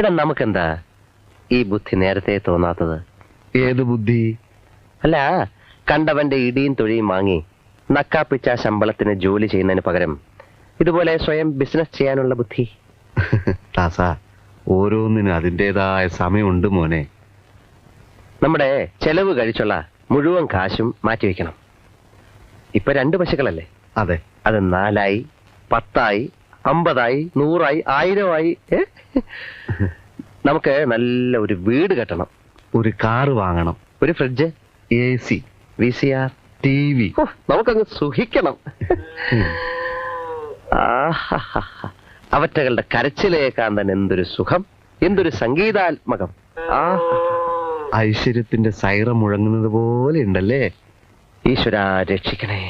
ഇടാ നമുക്കെന്താ ഈ ബുദ്ധി നേരത്തെ തോന്നാത്തത്? ഏത് ബുദ്ധി? അല്ല കണ്ടവന്റെ ഇടിയും തൊഴിയും വാങ്ങി നക്കാപ്പിച്ച ശമ്പളത്തിന് ജോലി ചെയ്യുന്നതിന് പകരം ഇതുപോലെ സ്വയം ബിസിനസ് ചെയ്യാനുള്ള ബുദ്ധി. ദാസ ഓരോന്നിനും അതിന്റെതായ സമയമുണ്ട് മോനെ. നമ്മുടെ ചെലവ് കഴിച്ചുള്ള മുഴുവൻ കാശും മാറ്റിവെക്കണം ഇപ്പൊ രണ്ട് പശുക്കളല്ലേ? അതെ. അത് നാലായി പത്തായി അമ്പതായി നൂറായി ആയിരമായി? നമുക്ക് നല്ല ഒരു വീട് കെട്ടണം. ഒരു കാറ് വാങ്ങണം. ഒരു fridge A C V C R T V. നമുക്കങ്ങ് സുഖിക്കണം. അവറ്റകളുടെ കരച്ചിലേക്കാൻ തന്നെ എന്തൊരു സുഖം എന്തൊരു സംഗീതാത്മകം. ആ ഐശ്വര്യത്തിന്റെ സൈറ മുഴങ്ങുന്നത് പോലെ ഉണ്ടല്ലേ? ഈശ്വര രക്ഷിക്കണേ.